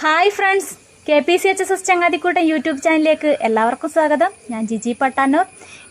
Hi friends. K P C H S S ചങ്ങാതിക്കൂട്ടൻ YouTube ചാനലിലേക്ക് എല്ലാവർക്കും സ്വാഗതം. ഞാൻ ജിജി പട്ടാനൂർ.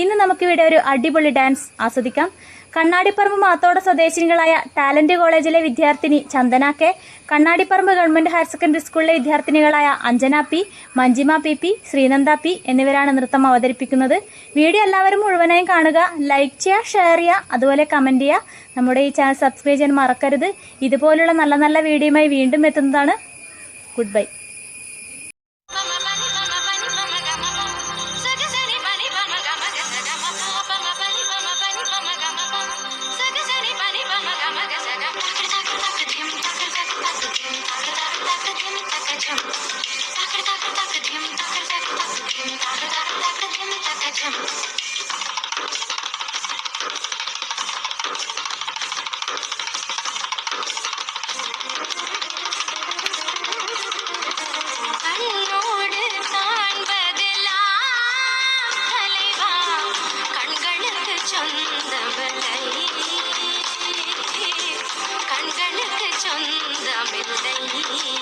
ഇന്ന് നമുക്കിവിടെ ഒരു അടിപൊളി ഡാൻസ് ആസ്വദിക്കാം. കണ്ണാടിപ്പറമ്പ് മാത്തോട സ്വദേശിനികളായ ടാലന്റ് കോളേജിലെ വിദ്യാർത്ഥിനി Chandana K Kannadiparamba government higher secondary സ്കൂളിലെ വിദ്യാർത്ഥിനികളായ Anjana P Manjima P P Sreenanda P എന്നിവരാണ് നൃത്തം അവതരിപ്പിക്കുന്നത്. വീഡിയോ എല്ലാവരും മുഴുവനായും കാണുക. ലൈക്ക് ചെയ്യുക ഷെയർ ചെയ്യുക അതുപോലെ കമന്റ് ചെയ്യുക. നമ്മുടെ ഈ ചാനൽ സബ്സ്ക്രൈബ് ചെയ്യാൻ മറക്കരുത്. ഇതുപോലുള്ള നല്ല നല്ല വീഡിയോയുമായി വീണ്ടും എത്തുന്നതാണ് good bye bir rengini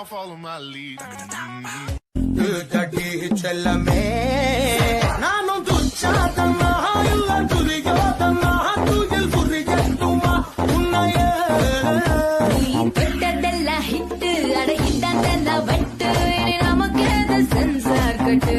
down, follow my lead. தட்டி செல்லமே நானும் துச்சாதம்மா இல்ல துரியோதம்மா தூஜில் புரிஜட்டுமா உன்னையே தொட்டதெல்லாம் ஹிட்டு அட இந்தாந்தெல்லாம் வட்டு நமக்கு சென்சார் கட்டு